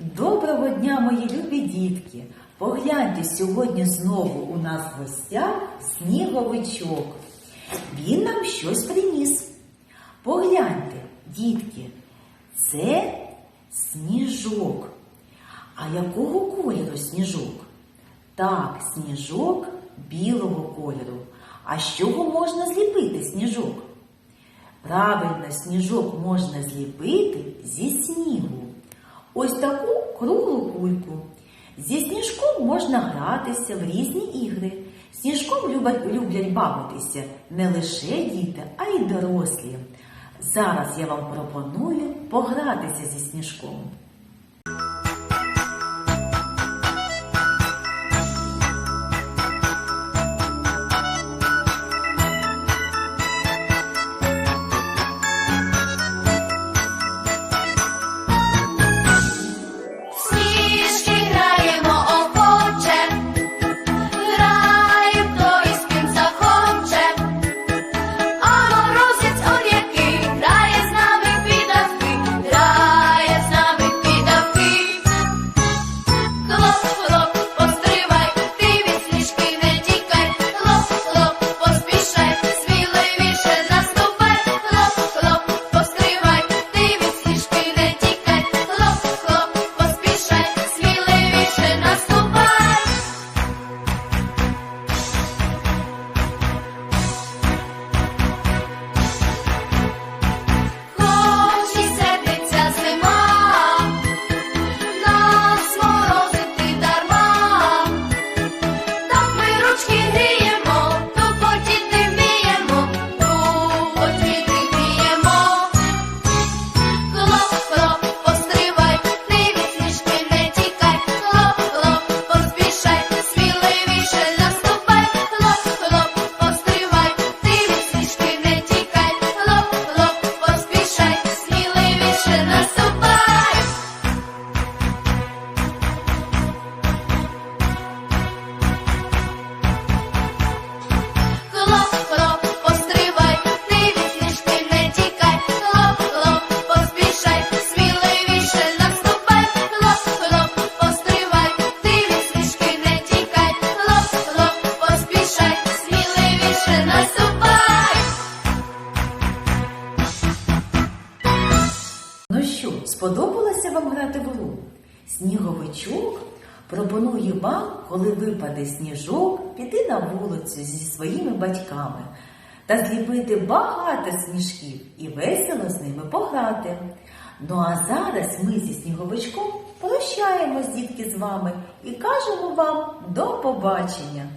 Доброго дня, мої любі дітки! Погляньте, сьогодні знову у нас в гостях сніговичок. Він нам щось приніс. Погляньте, дітки, це сніжок. А якого кольору сніжок? Так, сніжок білого кольору. А з чого можна зліпити сніжок? Правильно, сніжок можна зліпити зі снігу. Ось таку круглу кульку. Зі сніжком можна гратися в різні ігри. Сніжком люблять, бавитися не лише діти, а й дорослі. Зараз я вам пропоную погратися зі сніжком. Сподобалося вам грати в гру? Сніговичок пропонує вам, коли випаде сніжок, піти на вулицю зі своїми батьками та зліпити багато сніжків і весело з ними пограти. Ну а зараз ми зі сніговичком прощаємось, дітки, з вами і кажемо вам до побачення!